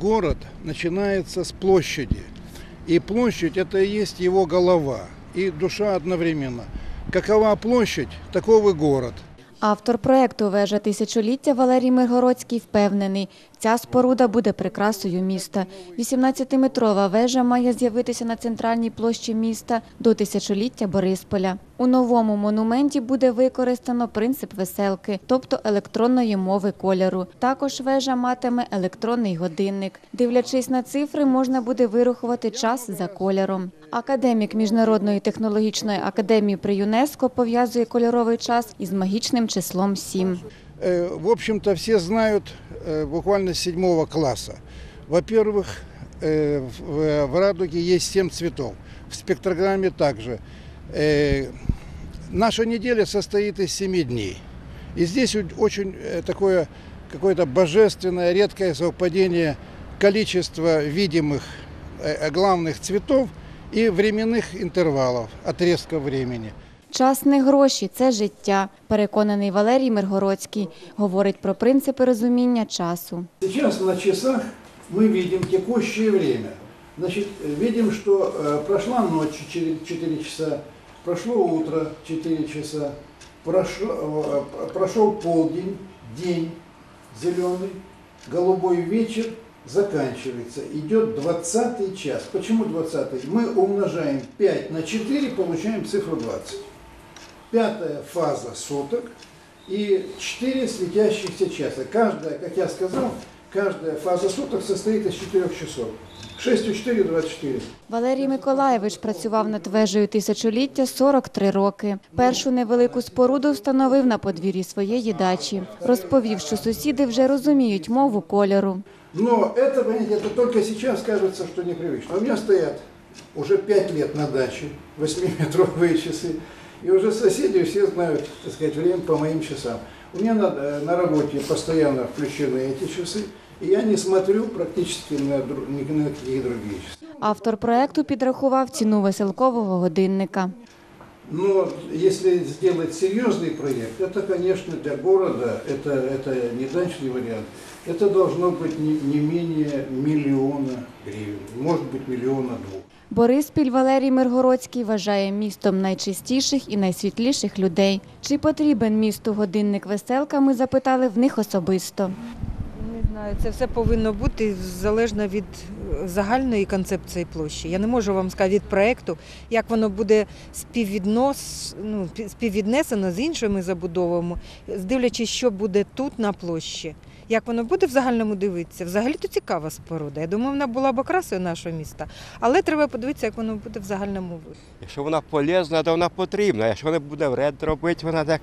Город начинается с площади. И площадь это и есть его голова и душа одновременно. Какова площадь, таков и город. Автор проекту Вежа тисячоліття Валерій Миргородський впевнений, ця споруда буде прикрасою міста. 18-метрова вежа має з'явитися на центральній площі міста до тисячоліття Борисполя. У новому монументі буде використано принцип веселки, тобто електронної мови кольору. Також вежа матиме електронний годинник. Дивлячись на цифри, можна буде вирахувати час за кольором. Академік Міжнародної технологічної академії при ЮНЕСКО пов'язує кольоровий час із магічним числом 7. Э, В общем-то, все знают э, буквально с седьмого класса. Во-первых, э, в в радуге есть семь цветов. В спектрограмме также. Э, Наша неделя состоит из семи дней. И здесь о- очень э, такое какое-то божественное, редкое совпадение количества видимых э, главных цветов и временных интервалов, отрезков времени. Час не гроші, це життя, переконаний Валерій Миргородський. Говорить про принципи розуміння часу. Сейчас на часах мы видим текущее время. Значит, э, видим, что э, прошла ночь 4, 4 часа, прошло утро 4 часа, прошло, э, прошел полдень, день зеленый, голубой вечер заканчивается. Идет 20 час. Почему 20? Мы умножаем 5 на 4, получаем цифру 20. Пятая фаза суток и 4 светящихся часа. Каждая, как я сказал, каждая фаза суток состоит из 4 часов. 6 у 4 – 24. Валерій Миколаєвич працював над вежею тисячоліття 43 роки. Першу невелику споруду встановив на подвір'ї своєї дачі. Розповів, що сусіди вже розуміють мову кольору. Но это, понимаете, это только сейчас кажется, что непривычно. У меня стоят уже 5 лет на даче 8-метровые часы. И уже соседи все знают, так сказать, время по моим часам. У меня на, э, на работе постоянно включены эти часы. И я не смотрю практически на, дру- ни на какие другие часы. Автор проекту підрахував ціну веселкового годинника. Но если сделать серьезный проект, это, конечно, для города, это, это не дачный вариант, это должно быть не, не менее миллиона гривен, может быть миллиона двух. Бориспіль Валерій Миргородський вважає містом найчистіших і найсвітліших людей. Чи потрібен місту годинник веселка, ми запитали в них особисто. Не знаю, це все повинно бути залежно від е, загальної концепції площі. Я не можу вам сказати від проєкту, як воно буде співвіднос, ну, співвіднесено з іншими забудовами, дивлячись, що буде тут на площі. Як воно буде в загальному дивитися? Взагалі то цікава споруда. Я думаю, вона була б окрасою нашого міста. Але треба подивитися, як воно буде в загальному вигляді. Якщо вона полезна, то вона потрібна. Якщо вона буде вред робити, вона так.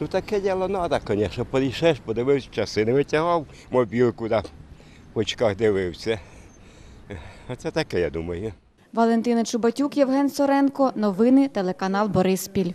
Ну таке діло треба, звісно. Підійшеш, подивився часи, не витягав мобілку, да, в очках дивився. Оце таке, я думаю. Валентина Чубатюк, Євген Соренко. Новини телеканал Бориспіль.